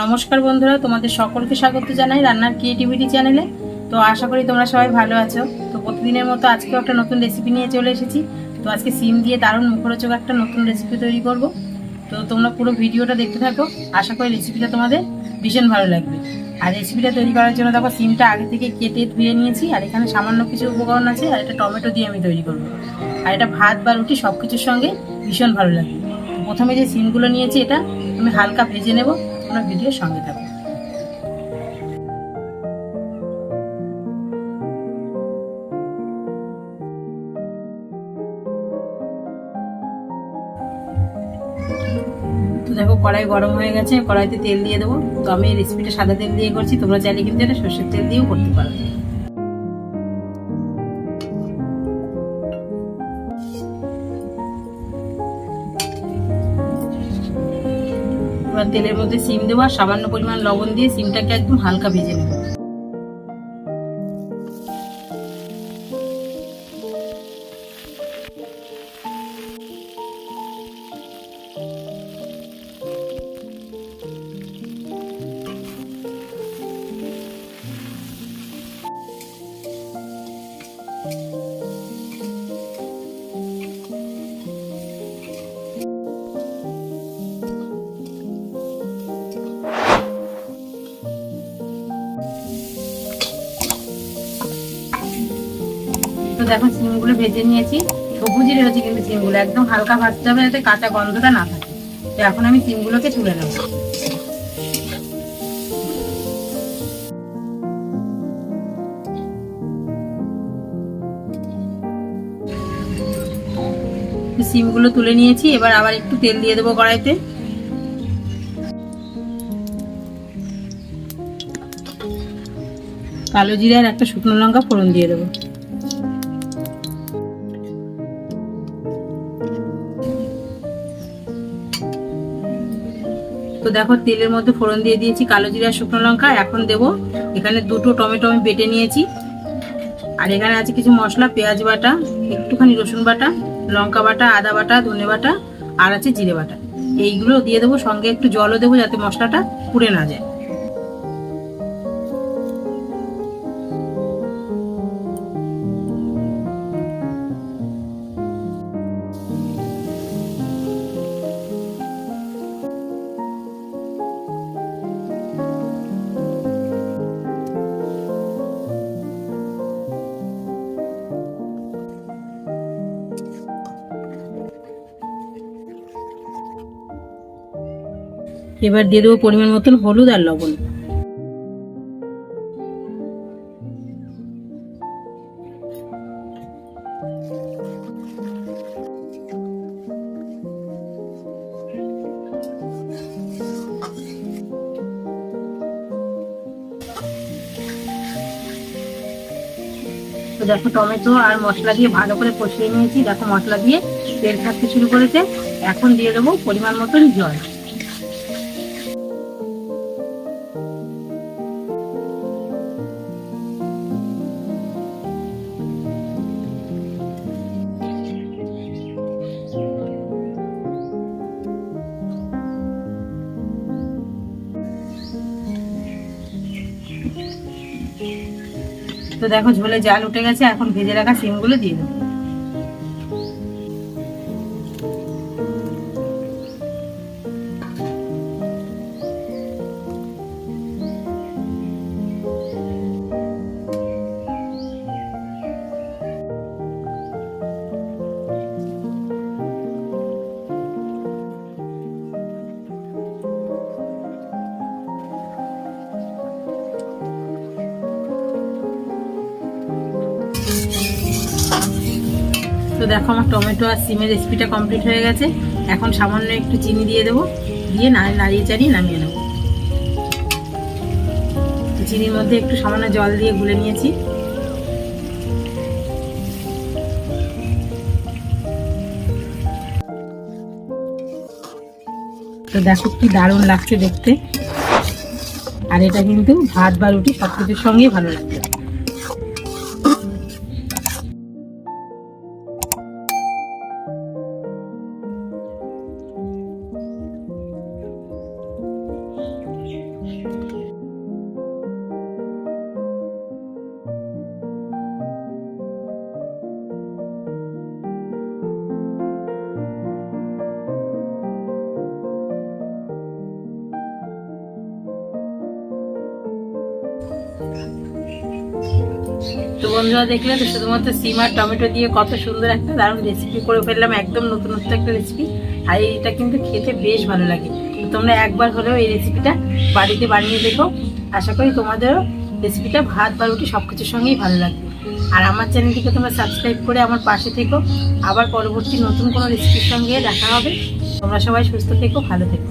নমস্কার বন্ধুরা, তোমাদের সকলকে স্বাগত জানাই রান্নার ক্রিয়েটিভিটি চ্যানেলে তো আশা করি তোমরা সবাই ভালো আছো। তো প্রতিদিনের মতো আজকেও একটা নতুন রেসিপি নিয়ে চলে এসেছি। তো আজকে সিম দিয়ে দারুণ মুখরোচক একটা নতুন রেসিপি তৈরি করব। তো তোমরা পুরো ভিডিওটা দেখতে থাকো। আশা করি রেসিপিটা তোমাদের ভীষণ ভালো লাগবে। আর রেসিপিটা তৈরি করার জন্য দেখো, সিমটা আগে থেকে কেটে ধুয়ে নিয়েছি। আর এখানে সামান্য কিছু উপকরণ আছে, আর এটা টমেটো দিয়ে আমি তৈরি করব। আর এটা ভাত বা রুটি সব কিছুর সঙ্গে ভীষণ ভালো লাগবে। প্রথমে যে সিমগুলো নিয়েছি, এটা আমি হালকা ভেজে নেব। তোমরা ভিডিওর সঙ্গে থাকুন তো দেখো কড়াই গরম হয়ে গেছে, কড়াইতে তেল দিয়ে দেবো। তো আমি রেসিপিটা সাদা তেল দিয়ে করছি, তোমরা চাইলে কিন্তু এটা সর্ষের তেল দিয়েও করতে পারো। এবার তেলের মধ্যে সিম দেওয়া সামান্য পরিমাণ লবণ দিয়ে সিমটাকে একদম হালকা ভেজে নেব। তো দেখো সিমগুলো ভেজে নিয়েছি। সবুজই রয়েছে কিন্তু সিমগুলো। একদম হালকা ভাজতে হবে যাতে কাঁচা গন্ধটা না থাকে। তো এখন আমি সিমগুলোকে তুলে নেব। সিমগুলো তুলে নিয়েছি। এবার আবার একটু তেল দিয়ে দেবো কড়াইতে। কালো জিরে আর একটা শুকনো লঙ্কা ফোড়ন দিয়ে দেবো। তো দেখো তেলের মধ্যে ফোড়ন দিয়ে দিয়েছি, কালো জিরা, শুকনো লঙ্কা, এখন দেব এখানে দুটো টমেটো আমি বেটে নিয়েছি। আর এখানে আছে কিছু মশলা, পেঁয়াজ বাটা, একটুখানি রসুন বাটা, লঙ্কা বাটা, আদা বাটা, ধনে বাটা, আর আছে জিরে বাটা। এইগুলো দিয়ে দেবো, সঙ্গে একটু জলও দেবো যাতে মশলাটা পুড়ে না যায়। এবার দিয়ে দেবো পরিমাণ মতন হলুদ আর লবণ। তো দেখো টমেটো আর মশলা দিয়ে ভালো করে কষিয়ে নিয়েছি। দেখো মশলা দিয়ে তেল থাকতে শুরু করেছে। এখন দিয়ে দেবো পরিমাণ মতন জল। তো দেখো ঝোলে জাল উঠে গেছে এখন ভেজে রাখা সিমগুলো দিয়ে দেবো। তো দেখো আমার টমেটো আর সিমের রেসিপিটা কমপ্লিট হয়ে গেছে। এখন সামান্য একটু চিনি দিয়ে দেবো। দিয়ে নাড়িয়ে চাড়িয়ে নামিয়ে নেব। চিনির মধ্যে একটু সামান্য জল দিয়ে গুলে নিয়েছি। তো দেখো কি দারুণ লাগছে দেখতে। আর এটা কিন্তু ভাত বা রুটি সব কিছুর সঙ্গেই ভালো লাগবে। তো বন্ধুরা দেখলে তো শুধুমাত্র সিম আর টমেটো দিয়ে কত সুন্দর একটা দারুণ রেসিপি করে ফেললাম, একদম নতুনত্ব একটা রেসিপি আর এটা কিন্তু খেতে বেশ ভালো লাগে। তোমরা একবার হলেও এই রেসিপিটা বাড়িতে বানিয়ে দেখো। আশা করি তোমাদেরও রেসিপিটা ভাত বা রুটি সব কিছুর সঙ্গেই ভালো লাগবে। আর আমার চ্যানেলটিকে তোমরা সাবস্ক্রাইব করে আমার পাশে থেকো। আবার পরবর্তী নতুন কোনো রেসিপির সঙ্গে দেখা হবে। তোমরা সবাই সুস্থ থেকো, ভালো থেকো।